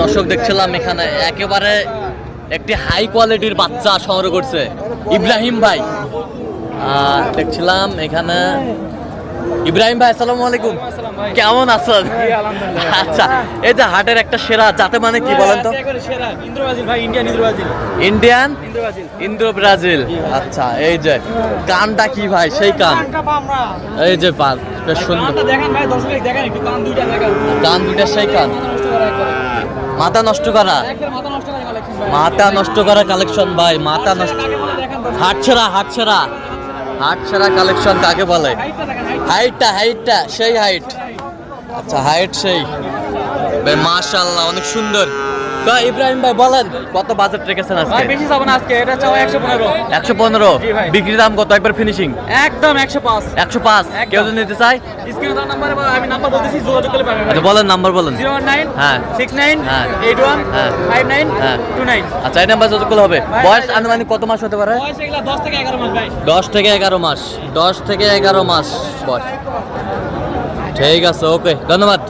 দর্শক দেখছিলাম এখানে একেবারে একটি হাই কোয়ালিটির বাচ্চা সংগ্রহ করছে। ইব্রাহিম ভাই দেখছিলাম এখানে ইব্রাহিম ভাই, আসসালামু আলাইকুম। কেমন আছেন? আচ্ছা এই যে হাটের একটা সেরা, যাতে মানে কি বলেন তো? ইন্ডিয়ান ইন্দ্র ব্রাজিল আচ্ছা এই যে, কানটা কি ভাই? সেই কান। এই যে পান বেশ সুন্দর। কান দুইটা, সেই মাথা নষ্ট করা। মাথা নষ্ট করা কালেকশন ভাই, মাথা নষ্ট হাট ছেড়া হাট ছেড়া হাট ছেড়া কালেকশন কাকে বলে? হাইটটা হাইটটা সেই হাইট। আচ্ছা হাইট সেই। ভাই মাশাআল্লাহ অনেক সুন্দর। তো ইব্রাহিম ভাই বলেন কত বাজেট রেখেছেন আজকে? বেশি যাব না আজকে এটা চাও একশো পনেরো। একশো পনেরো? জি ভাই। বিক্রির দাম কত? একবার ফিনিশিং একদম একশো পাঁচ। একশো পাঁচ? একদম। কেউ যদি নিতে চাই স্ক্রিনে তার নাম্বার আমি নাম্বার বলতেছি যোগাযোগ করলে পাবেন আচ্ছা বলেন নাম্বার বলেন। জিরো ওয়ান নাইন হ্যাঁ। সিক্স নাইন হ্যাঁ। এইট ওয়ান হ্যাঁ। ফাইভ নাইন হ্যাঁ। Two nine. আচ্ছা এই নাম্বার যতগুলো হবে। বয়স ভাই। আনুমানিক কত মাস হতে পারে? বয়স এগুলা দশ থেকে এগারো মাস ভাই। দশ থেকে এগারো মাস। দশ থেকে এগারো মাস বয়স। ঠিক আছে ওকে ধন্যবাদ।